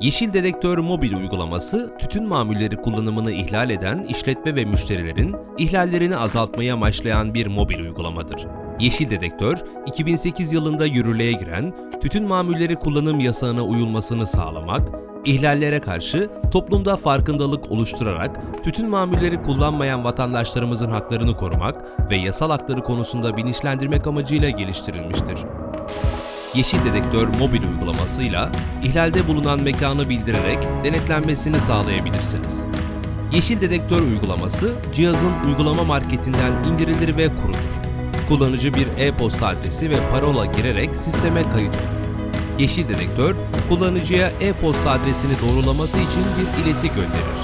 Yeşil Dedektör mobil uygulaması, tütün mamulleri kullanımını ihlal eden işletme ve müşterilerin ihlallerini azaltmayı amaçlayan bir mobil uygulamadır. Yeşil Dedektör, 2008 yılında yürürlüğe giren tütün mamulleri kullanım yasağına uyulmasını sağlamak, ihlallere karşı toplumda farkındalık oluşturarak tütün mamulleri kullanmayan vatandaşlarımızın haklarını korumak ve yasal hakları konusunda bilinçlendirmek amacıyla geliştirilmiştir. Yeşil Dedektör mobil uygulamasıyla ihlalde bulunan mekanı bildirerek denetlenmesini sağlayabilirsiniz. Yeşil Dedektör uygulaması cihazın uygulama marketinden indirilir ve kurulur. Kullanıcı bir e-posta adresi ve parola girerek sisteme kayıt olur. Yeşil Dedektör, kullanıcıya e-posta adresini doğrulaması için bir ileti gönderir.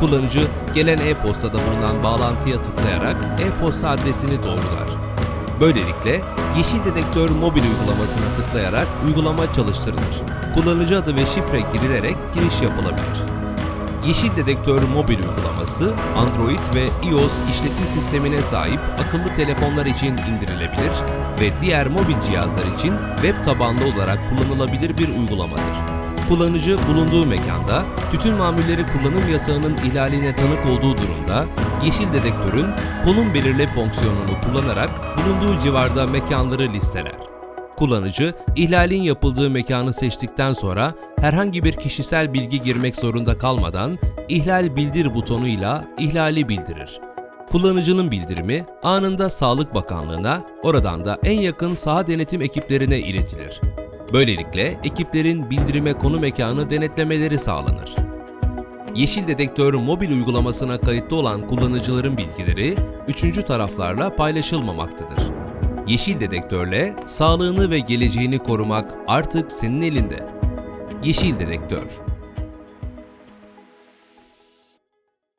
Kullanıcı gelen e-postada bulunan bağlantıya tıklayarak e-posta adresini doğrular. Böylelikle Yeşil Dedektör mobil uygulamasına tıklayarak uygulama çalıştırılır. Kullanıcı adı ve şifre girilerek giriş yapılabilir. Yeşil Dedektör mobil uygulaması Android ve iOS işletim sistemine sahip akıllı telefonlar için indirilebilir ve diğer mobil cihazlar için web tabanlı olarak kullanılabilir bir uygulamadır. Kullanıcı bulunduğu mekanda tütün mamulleri kullanım yasağının ihlaline tanık olduğu durumda Yeşil Dedektör'ün konum belirle fonksiyonunu kullanarak bulunduğu civarda mekanları listeler. Kullanıcı, ihlalin yapıldığı mekanı seçtikten sonra herhangi bir kişisel bilgi girmek zorunda kalmadan ihlal bildir butonuyla ihlali bildirir. Kullanıcının bildirimi anında Sağlık Bakanlığı'na, oradan da en yakın saha denetim ekiplerine iletilir. Böylelikle ekiplerin bildirime konu mekanı denetlemeleri sağlanır. Yeşil Dedektör mobil uygulamasına kayıtlı olan kullanıcıların bilgileri üçüncü taraflarla paylaşılmamaktadır. Yeşil Dedektörle sağlığını ve geleceğini korumak artık senin elinde. Yeşil Dedektör